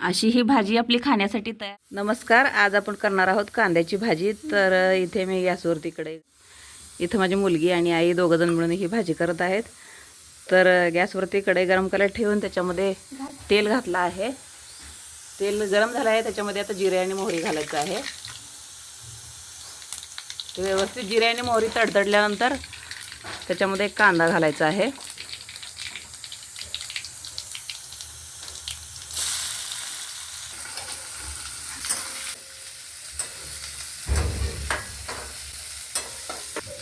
अशी ही भाजी आपली खाण्यासाठी तयार. नमस्कार आज आपण करणार आहोत कांद्याची भाजी. तर इथे मी गॅसवरती तिकडे इथं माझी मुलगी आणि आई दोघंजण मिळून ही भाजी करत आहेत. तर गॅसवरती कढई गरम करायला ठेवून त्याच्यामध्ये तेल घातलं आहे. तेल गरम झालं आहे त्याच्यामध्ये आता जिरे आणि मोहरी घालायचं आहे. ते व्यवस्थित जिरे आणि मोहरी तडतडल्यानंतर त्याच्यामध्ये कांदा घालायचा आहे.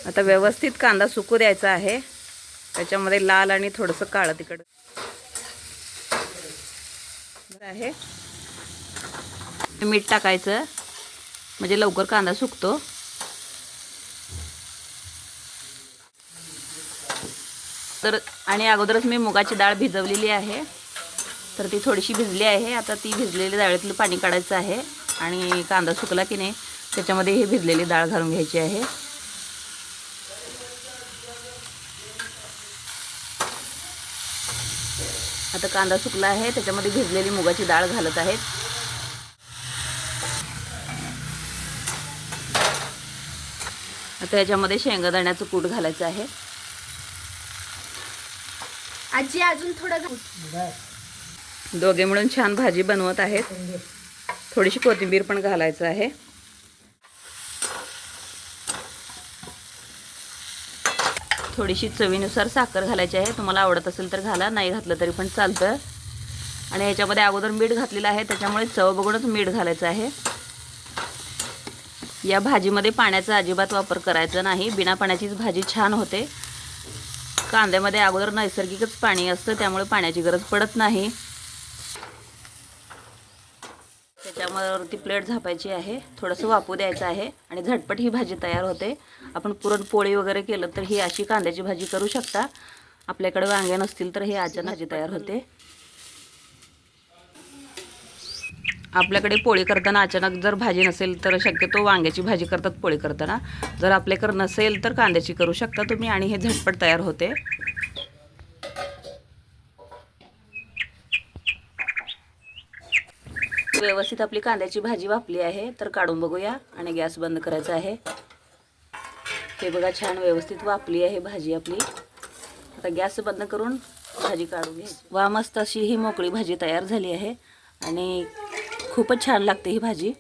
आता व्यवस्थित कांदा सुकू द्यायचा आहे. त्याच्यामध्ये लाल आणि थोडंसं काळं तिकडं आहे. मीठ टाकायचं. म्हणजे लवकर कांदा सुकतो. तर आणि अगोदरच मी मुगाची डाळ भिजवलेली आहे. तर ती थोडीशी भिजली आहे. आता ती भिजलेली डाळीतलं पाणी काढायचं आहे. आणि कांदा सुकला की नाही त्याच्यामध्ये ही भिजलेली डाळ घालून घ्यायची आहे. आता कांदा सुकला आहे त्याच्यामध्ये भिजलेली मुगाची डाळ घालत आहेत. आता याच्यामध्ये शेंगादाण्याचं कूट घालायचं आहे. आजी अजून थोडं. दोघे मिळून छान भाजी बनवत आहेत. थोडीशी कोथिंबीर पण घालायचं आहे. थोडीशी चवीनुसार साखर घालायची आहे. तुम्हाला आवडत असेल तर घाला नाही घातलं तरी पण चालतं. आणि ह्याच्यामध्ये अगोदर मीठ घातलेलं आहे त्याच्यामुळे चव बघूनच मीठ घालायचं आहे. या भाजीमध्ये पाण्याचा अजिबात वापर करायचा नाही. बिना पाण्याचीच भाजी छान होते. कांद्यामध्ये अगोदर नैसर्गिकच पाणी असतं त्यामुळे पाण्याची गरज पडत नाही. त्यावरती प्लेट झापायची आहे. थोडंसं वापू द्यायचं आहे आणि झटपट ही भाजी तयार होते. आपण पुरणपोळी वगैरे केलं तर ही अशी कांद्याची भाजी करू शकता. आपल्याकडे वांगे नसतील तर ही अचानक भाजी तयार होते. आपल्याकडे पोळी करताना अचानक जर भाजी नसेल तर शक्यतो वांग्याची भाजी करतात पोळी करताना. जर आपल्याकडे नसेल तर कांद्याची करू शकता तुम्ही आणि हे झटपट तयार होते. व्यवस्थित आपली कांद्याची भाजी वापली आहे तर काढून बघूया आणि गॅस बंद करायचा आहे. हे बघा छान व्यवस्थित वापली आहे भाजी आपली. आता गॅस बंद करून भाजी काढून घ्यायची. वा मस्त अशी ही मोकळी भाजी तयार झाली आहे आणि खूपच छान लागते ही भाजी.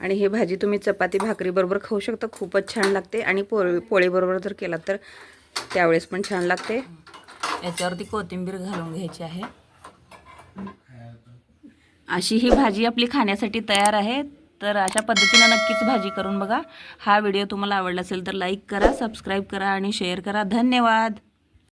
आणि ही भाजी तुम्ही चपाती भाकरीबरोबर खाऊ शकता. खूपच छान लागते आणि पोळी पोळीबरोबर जर केला तर त्यावेळेस पण छान लागते. याच्यावरती कोथिंबीर घालून घ्यायची आहे. अशी ही भाजी आपली खाण्यासाठी तयार आहे. तर अशा पद्धतीनं नक्कीच भाजी करून बघा. हा व्हिडिओ तुम्हाला आवडला असेल तर लाईक करा सबस्क्राईब करा आणि शेअर करा. धन्यवाद!